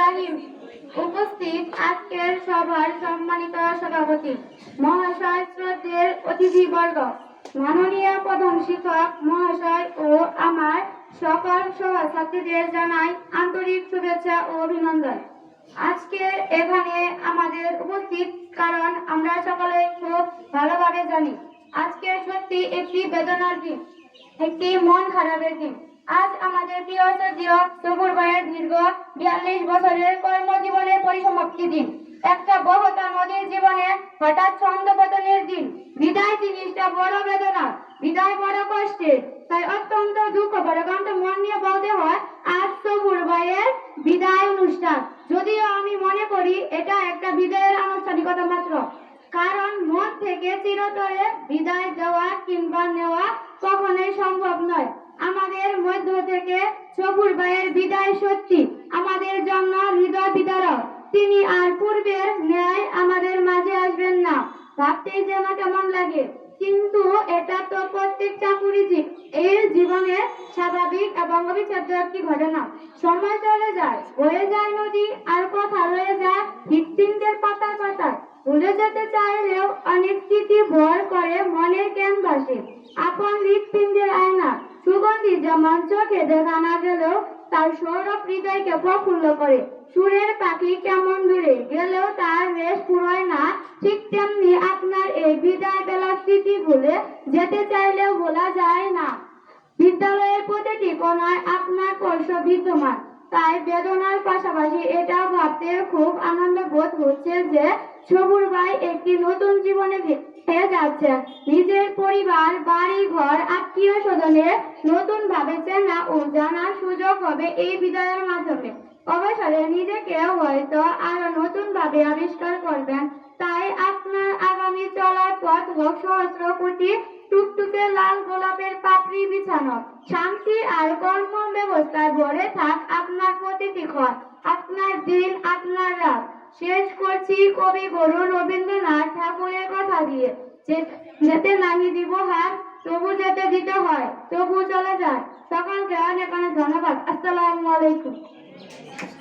রাহিম উপস্থিত আজকের সভার সম্মানিত সভাপতি মহাশয় শ্রদ্ধের অতিথিবর্গ, মাননীয় প্রধান শিক্ষক মহাশয় ও আমার সকল সহছাত্রীদের জানাই আন্তরিক শুভেচ্ছা ও অভিনন্দন। আজকে এখানে আমাদের উপস্থিত কারণ আমরা সকলে খুব ভালোভাবে জানি। আজকে সত্যি একটি বেদনার দিন, একটি মন খারাপের দিন। আজ আমাদের প্রিয় সদীয় সবুর ভাইয়ের দীর্ঘ বিয়াল্লিশ বছরের কর্মজীবনের পরিসমাপ্তি দিন। একটা বহতা নদীর জীবনে হঠাৎ ছন্দ ছন্দপতনের দিন। বিদায় জিনিসটা বড় বেদনা, বিদায় বড় কষ্টের তাই অত্যন্ত দুঃখ পরাকান্ত মন নিয়ে বলতে হয়, আজ সবুর ভাইয়ের বিদায় অনুষ্ঠান। যদিও আমি মনে করি এটা একটা বিদায়ের আনুষ্ঠানিকতা মাত্র। কারণ মন থেকে চিরতরে বিদায় দেওয়া কিংবা নেওয়া মধ্য থেকে সবুর ভাইয়ের বিদায় সত্যি। আমাদের জন্য হৃদয় বিদারক। তিনি আর পূর্বের ন্যায় আমাদের মাঝে আসবেন না। ভাবতেই যেন কেমন লাগে। কিন্তু এটা তো প্রত্যেক চাকুরিজীব এর জীবনে স্বাভাবিক এবং অবিচ্ছেদ্য একটি ঘটনা। সময় চলে যায়, বয়ে যায় নদী, আর কথা রয়ে যায় হৃৎপিণ্ডের পাতায় পাতায় ভুলে যেতে চাইলেও অনেক স্মৃতি ভর করে মনের ক্যানভাসে আপন হৃৎপিণ্ডের সুগন্ধি যেমন চোখে দেখা না গেলেও তার সৌরভ হৃদয়কে প্রফুল্ল করে। সুরের পাখি কেমন দূরে গেলেও তার রেশ পুরোয় না। ঠিক তেমনি আপনার এই বিদায় বেলার স্মৃতি ভুলে যেতে চাইলেও বলা যায় না। বিদ্যালয়ের প্রতিটি কোনায় আপনার কর্ষ বিদ্যমান। তাই বেদনার পাশাপাশি এটা ভাবতে খুব আনন্দ বোধ হচ্ছে যে সবুর ভাই একটি নতুন জীবনে হয়ে যাচ্ছে। নিজের পরিবার, বাড়ি, ঘর, আত্মীয় স্বজনের নতুন ভাবে চেনা ও জানার সুযোগ হবে এই বিদায়ের মাধ্যমে। অবসরে নিজেকে হয়তো আরও নতুন ভাবে আবিষ্কার করবেন। সহস্র কোটি টুকটুকে লাল গোলাপের পাপড়ি বিছানো। শান্তি আর কর্ম ব্যবস্থায় ভরে থাক আপনার প্রতিটি ক্ষণ আপনার দিন আপনার রাত শেষ করছি কবি গুরু রবীন্দ্রনাথ ঠাকুরের কথা দিয়ে। যেতে নাহি দিব হাত তবু যেতে দিতে হয়, তবু চলে যায়। সকলকে অনেক অনেক ধন্যবাদ। আসসালামু আলাইকুম।